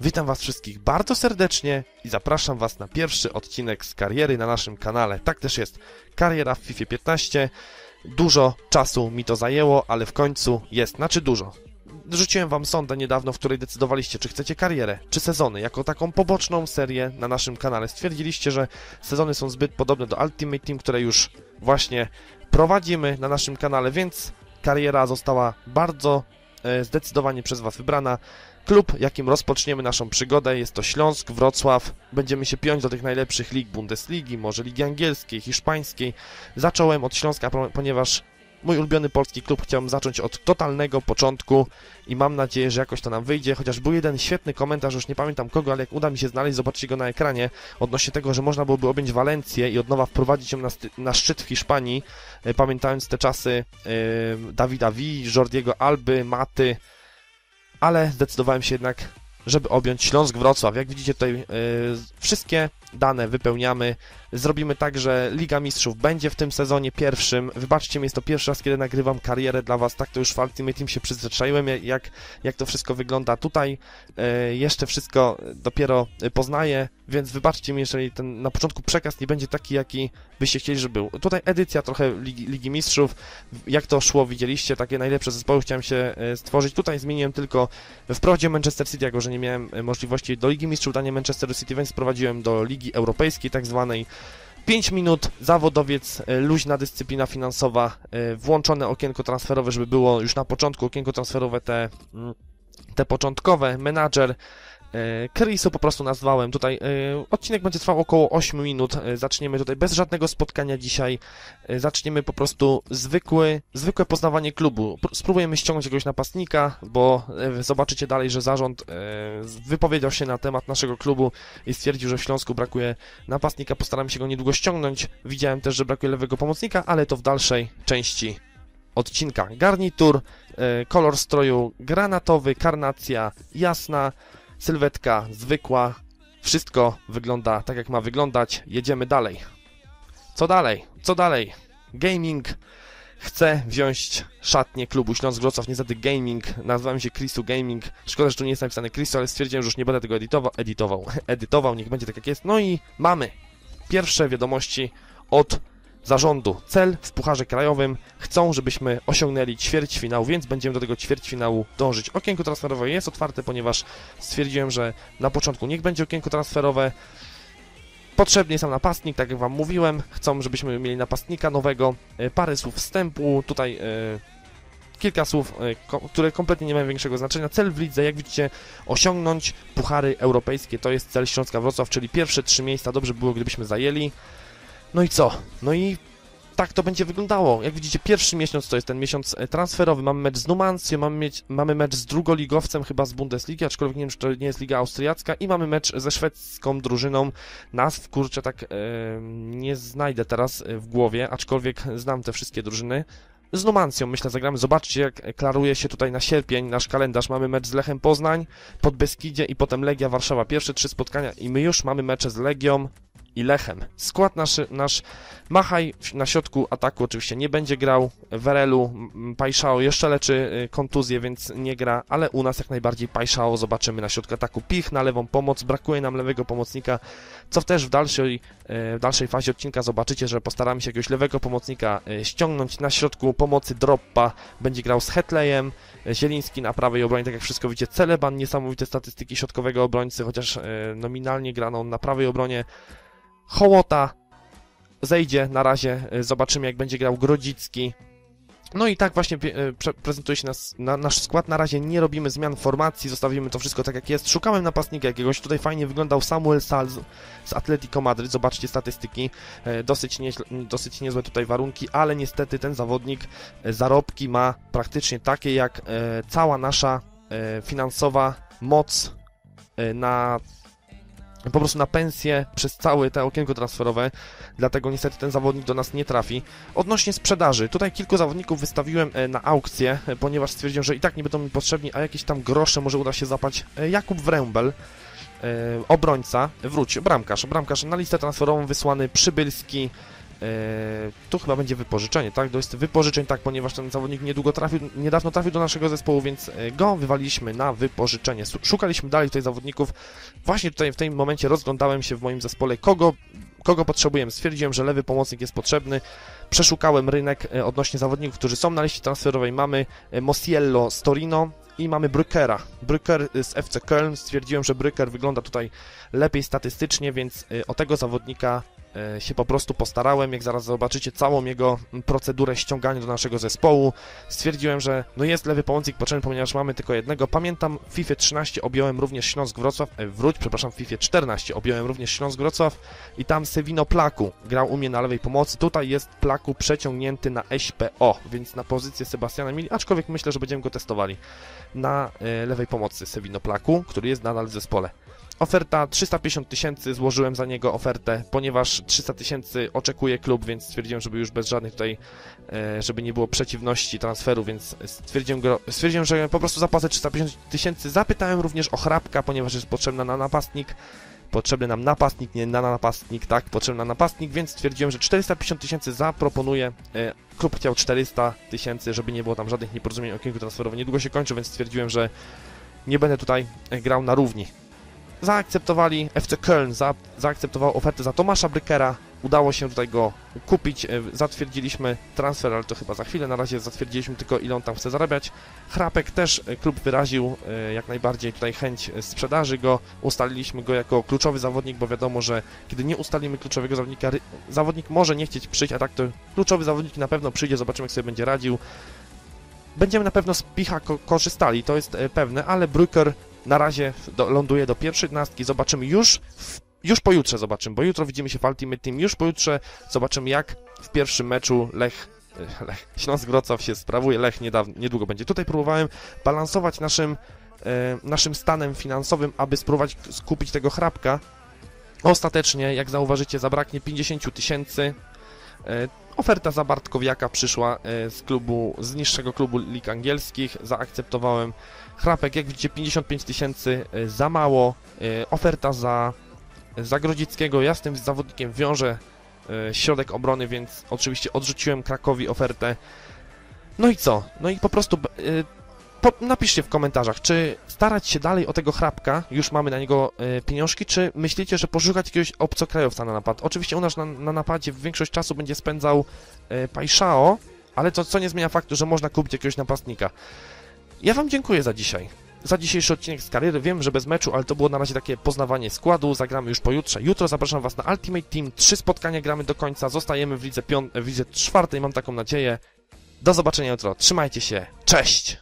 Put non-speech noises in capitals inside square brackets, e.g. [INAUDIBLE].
Witam Was wszystkich bardzo serdecznie i zapraszam Was na pierwszy odcinek z kariery na naszym kanale. Tak też jest, kariera w FIFA 15. Dużo czasu mi to zajęło, ale w końcu jest, znaczy dużo. Rzuciłem Wam sondę niedawno, w której decydowaliście, czy chcecie karierę, czy sezony, jako taką poboczną serię na naszym kanale. Stwierdziliście, że sezony są zbyt podobne do Ultimate Team, które już właśnie prowadzimy na naszym kanale, więc kariera została bardzo e, zdecydowanie przez Was wybrana. Klub, jakim rozpoczniemy naszą przygodę, jest to Śląsk, Wrocław. Będziemy się piąć do tych najlepszych lig Bundesligi, może ligi angielskiej, hiszpańskiej. Zacząłem od Śląska, ponieważ mój ulubiony polski klub chciałem zacząć od totalnego początku i mam nadzieję, że jakoś to nam wyjdzie, chociaż był jeden świetny komentarz, już nie pamiętam kogo, ale jak uda mi się znaleźć, zobaczcie go na ekranie, odnośnie tego, że można byłoby objąć Walencję i od nowa wprowadzić ją na, na szczyt w Hiszpanii, e, pamiętając te czasy e, Dawida V, Jordiego Alby, Maty, ale zdecydowałem się jednak, żeby objąć Śląsk Wrocław. Jak widzicie tutaj yy, wszystkie dane wypełniamy. Zrobimy tak, że Liga Mistrzów będzie w tym sezonie pierwszym. Wybaczcie mi, jest to pierwszy raz, kiedy nagrywam karierę dla Was. Tak to już w Ultimate Team się przyzwyczaiłem, jak, jak to wszystko wygląda. Tutaj e, jeszcze wszystko dopiero poznaję, więc wybaczcie mi, jeżeli ten na początku przekaz nie będzie taki, jaki byście chcieli, żeby był. Tutaj edycja trochę Ligi, Ligi Mistrzów. Jak to szło, widzieliście, takie najlepsze zespoły chciałem się e, stworzyć. Tutaj zmieniłem tylko wprowadzie Manchester City, jako że nie miałem e, możliwości do Ligi Mistrzów dania Manchester City, więc wprowadziłem do Ligi Europejskiej tak zwanej 5 minut, zawodowiec, e, luźna dyscyplina finansowa, e, włączone okienko transferowe, żeby było już na początku okienko transferowe te, mm, te początkowe, menadżer, Chrisu po prostu nazwałem. Tutaj e, odcinek będzie trwał około 8 minut. E, zaczniemy tutaj bez żadnego spotkania dzisiaj. Zaczniemy po prostu zwykły, zwykłe poznawanie klubu. Spróbujemy ściągnąć jakiegoś napastnika, bo zobaczycie dalej, że zarząd wypowiedział się na temat naszego klubu i stwierdził, że w Śląsku brakuje napastnika. Postaramy się go niedługo ściągnąć. Widziałem też, że brakuje lewego pomocnika, ale to w dalszej części odcinka. Garnitur, kolor stroju granatowy, karnacja jasna, sylwetka zwykła, wszystko wygląda tak jak ma wyglądać, jedziemy dalej. Co dalej? Co dalej? Gaming. Chce wziąć szatnię klubu Śląsk Wrocław, niestety Gaming, nazywam się Chrisu Gaming, szkoda, że tu nie jest napisane Chrisu, ale stwierdziłem, że już nie będę tego edytował, [LAUGHS] edytował, niech będzie tak jak jest, no i mamy pierwsze wiadomości od zarządu. Cel w Pucharze Krajowym chcą, żebyśmy osiągnęli ćwierćfinał, więc będziemy do tego ćwierćfinału dążyć. Okienko transferowe jest otwarte, ponieważ stwierdziłem, że na początku niech będzie okienko transferowe. Potrzebny jest nam napastnik, tak jak Wam mówiłem. Chcą, żebyśmy mieli napastnika nowego. E, parę słów wstępu. Tutaj e, kilka słów, e, które kompletnie nie mają większego znaczenia. Cel w lidze, jak widzicie, osiągnąć puchary europejskie. To jest cel Śląska Wrocław, czyli pierwsze trzy miejsca. Dobrze było, gdybyśmy zajęli. No i co? No i tak to będzie wyglądało. Jak widzicie, pierwszy miesiąc to jest ten miesiąc e, transferowy. Mamy mecz z Numancją, mamy, mieć, mamy mecz z drugoligowcem chyba z Bundesligi, aczkolwiek nie wiem, czy to nie jest Liga Austriacka i mamy mecz ze szwedzką drużyną. Nazw, kurczę, tak e, nie znajdę teraz e, w głowie, aczkolwiek znam te wszystkie drużyny. Z Numancją, myślę, zagramy. Zobaczcie, jak klaruje się tutaj na sierpień nasz kalendarz. Mamy mecz z Lechem Poznań, pod Beskidzie i potem Legia Warszawa. Pierwsze trzy spotkania i my już mamy mecze z Legią, i Lechem. Skład nasz, nasz Machaj na środku ataku oczywiście nie będzie grał, Werelu, Pajszao jeszcze leczy y, kontuzję, więc nie gra, ale u nas jak najbardziej Pajszao zobaczymy na środku ataku. Pich na lewą pomoc, brakuje nam lewego pomocnika, co też w dalszej, y, w dalszej fazie odcinka zobaczycie, że postaramy się jakiegoś lewego pomocnika y, ściągnąć na środku pomocy Droppa, będzie grał z Hetleyem, Zieliński na prawej obronie, tak jak wszystko widzicie, Celeban, niesamowite statystyki środkowego obrońcy, chociaż nominalnie grano na prawej obronie, Hołota zejdzie na razie, y, zobaczymy jak będzie grał Grodzicki. No i tak właśnie y, prezentuje się nas, na, nasz skład. Na razie nie robimy zmian formacji, zostawimy to wszystko tak jak jest. Szukałem napastnika jakiegoś, tutaj fajnie wyglądał Samuel Salz z Atletico Madryt. Zobaczcie statystyki, y, dosyć, nie, dosyć niezłe tutaj warunki, ale niestety ten zawodnik zarobki ma praktycznie takie jak cała nasza finansowa moc na po prostu na pensję przez całe te okienko transferowe, dlatego niestety ten zawodnik do nas nie trafi. Odnośnie sprzedaży, tutaj kilku zawodników wystawiłem e, na aukcję, e, ponieważ stwierdziłem, że i tak nie będą mi potrzebni, a jakieś tam grosze może uda się zapać. E, Jakub Wrębel, obrońca, wróć, bramkarz, bramkarz na listę transferową wysłany Przybylski, tu chyba będzie wypożyczenie, tak? To jest wypożyczeń, tak, ponieważ ten zawodnik niedługo trafił, niedawno trafił do naszego zespołu, więc e, go wywaliliśmy na wypożyczenie. Szukaliśmy dalej tutaj zawodników. Właśnie tutaj w tym momencie rozglądałem się w moim zespole, kogo, kogo potrzebujemy. Stwierdziłem, że lewy pomocnik jest potrzebny. Przeszukałem rynek e, odnośnie zawodników, którzy są na liście transferowej. Mamy e, Mosiello z Torino i mamy Brückera. Brücker e, z FC Köln. Stwierdziłem, że Brücker wygląda tutaj lepiej statystycznie, więc e, o tego zawodnika e, się po prostu postarałem. Jak zaraz zobaczycie całą jego procedurę ściągania do naszego zespołu, stwierdziłem, że no jest lewy pomocnik potrzebny, ponieważ mamy tylko jednego. Pamiętam, w FIFA 13 objąłem również Śląsk Wrocław, e, wróć, przepraszam, w FIFA 14 objąłem również Śląsk Wrocław i tam Sevino Plaku grał u mnie na lewej pomocy. Tutaj jest Plaku przeciągnięty na SPO, więc na pozycję Sebastiana Mili, aczkolwiek myślę, że będziemy go testowali na e, lewej pomocy Sevino Plaku, który jest nadal w zespole. Oferta 350 tysięcy, złożyłem za niego ofertę, ponieważ 300 tysięcy oczekuje klub, więc stwierdziłem, żeby już bez żadnych tutaj, e, żeby nie było przeciwności transferu, więc stwierdziłem, stwierdziłem że po prostu zapłacę 350 tysięcy. Zapytałem również o chrapka, ponieważ jest potrzebna na napastnik. Potrzebny nam napastnik, nie na napastnik, tak, potrzebny napastnik, więc stwierdziłem, że 450 tysięcy zaproponuję. E, klub chciał 400 tysięcy, żeby nie było tam żadnych nieporozumień o okienku transferowym. Niedługo się kończy, więc stwierdziłem, że nie będę tutaj e, grał na równi zaakceptowali, FC Köln za, zaakceptował ofertę za Tomasza Brykera, udało się tutaj go kupić, e, zatwierdziliśmy transfer, ale to chyba za chwilę, na razie zatwierdziliśmy tylko ile on tam chce zarabiać. Chrapek też e, klub wyraził e, jak najbardziej tutaj chęć sprzedaży go, ustaliliśmy go jako kluczowy zawodnik, bo wiadomo, że kiedy nie ustalimy kluczowego zawodnika, zawodnik może nie chcieć przyjść, a tak to kluczowy zawodnik na pewno przyjdzie, zobaczymy jak sobie będzie radził. Będziemy na pewno z Picha ko korzystali, to jest pewne, ale Brücker na razie do, ląduje do pierwszej jedenastki. Zobaczymy już, w, już pojutrze zobaczymy, bo jutro widzimy się w Ultimate Team. Już pojutrze zobaczymy, jak w pierwszym meczu Lech, e, Lech [LAUGHS] Śląsk Wrocław się sprawuje. Lech niedawno, niedługo będzie. Tutaj próbowałem balansować naszym, e, naszym stanem finansowym, aby spróbować skupić tego chrapka. Ostatecznie, jak zauważycie, zabraknie 50 tysięcy. E, Oferta za Bartkowiaka przyszła e, z klubu, z niższego klubu lig angielskich. Zaakceptowałem Chrapek, jak widzicie, 55 tysięcy e, za mało. E, Oferta za, za Grodzickiego. Ja z tym zawodnikiem wiążę środek obrony, więc oczywiście odrzuciłem Krakowi ofertę. No i co? No i po prostu po, napiszcie w komentarzach, czy starać się dalej o tego chrapka, już mamy na niego e, pieniążki, czy myślicie, że poszukać jakiegoś obcokrajowca na napad? Oczywiście u nas na, na napadzie większość czasu będzie spędzał e, Pajszao, ale to co nie zmienia faktu, że można kupić jakiegoś napastnika. Ja Wam dziękuję za dzisiaj. Za dzisiejszy odcinek z kariery. Wiem, że bez meczu, ale to było na razie takie poznawanie składu. Zagramy już pojutrze. Jutro zapraszam Was na Ultimate Team. Trzy spotkania gramy do końca. Zostajemy w lidze, pią- w lidze czwartej, mam taką nadzieję. Do zobaczenia jutro. Trzymajcie się. Cześć!